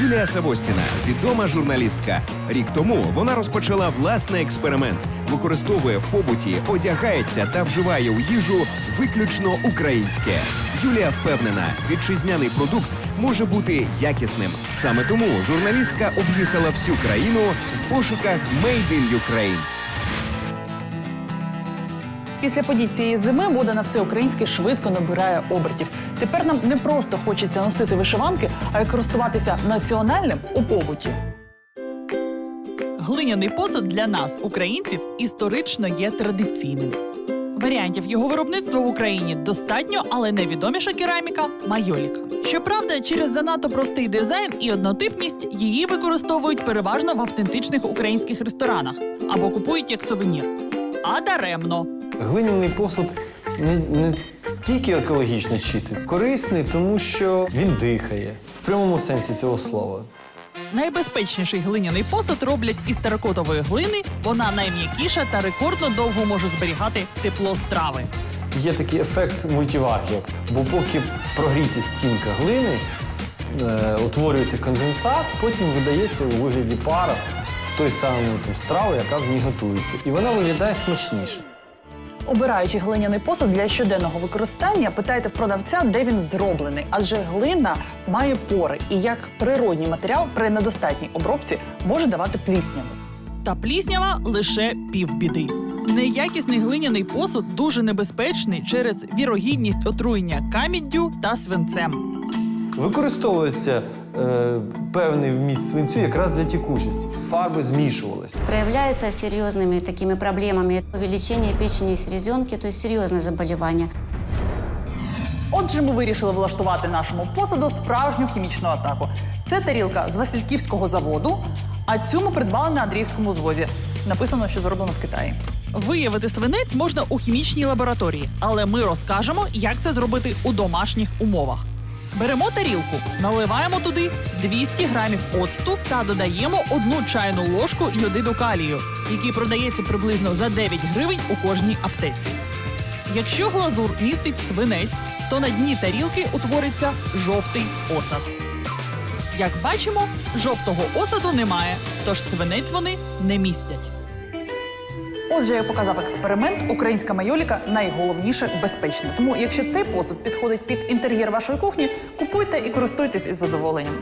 Юлія Савостіна, відома журналістка. Рік тому вона розпочала власний експеримент, використовує в побуті, одягається та вживає у їжу виключно українське. Юлія впевнена, вітчизняний продукт може бути якісним. Саме тому журналістка об'їхала всю країну в пошуках «Made in Ukraine». Після подій цієї зими мода на все українське швидко набирає обертів. Тепер нам не просто хочеться носити вишиванки, а й користуватися національним у побуті. Глиняний посуд для нас, українців, історично є традиційним. Варіантів його виробництва в Україні достатньо, але найвідоміша кераміка майоліка. Щоправда, через занадто простий дизайн і однотипність її використовують переважно в автентичних українських ресторанах або купують як сувенір. А даремно. Глиняний посуд не, не тільки екологічно чистий, корисний, тому що він дихає в прямому сенсі цього слова. Найбезпечніший глиняний посуд роблять із теракотової глини. Вона найм'якіша та рекордно довго може зберігати тепло страви. Є такий ефект мультивакіум, бо поки прогріється стінка глини, е, утворюється конденсат, потім видається у вигляді пара в той самий там, страву, яка в ній готується. І вона виглядає смачніше. Обираючи глиняний посуд для щоденного використання, питайте в продавця, де він зроблений, адже глина має пори і як природній матеріал при недостатній обробці може давати плісняву. Та пліснява лише півбіди. Неякісний глиняний посуд дуже небезпечний через вірогідність отруєння каміддю та свинцем. Використовується е, певний вміст свинцю якраз для тікучості. Фарби змішувалися. проявляется серьезными такими проблемами. Увеличение печени и селезенки, то есть серьезное. Отже, ми вирішили влаштувати нашому посуду справжню хімічну атаку. Це тарілка з Васильківського заводу, а цю ми придбали на Андріївському звозі. Написано, що зроблено в Китаї. Виявити свинець можна у хімічній лабораторії, але ми розкажемо, як це зробити у домашніх умовах. Беремо тарілку, наливаємо туди 200 грамів оцту та додаємо одну чайну ложку йодиду калію, який продається приблизно за 9 гривень у кожній аптеці. Якщо глазур містить свинець, то на дні тарілки утвориться жовтий осад. Як бачимо, жовтого осаду немає, тож свинець вони не містять. Отже, як показав експеримент, українська майоліка найголовніше безпечна. Тому, якщо цей посуд підходить під інтер'єр вашої кухні, купуйте і користуйтесь із задоволенням.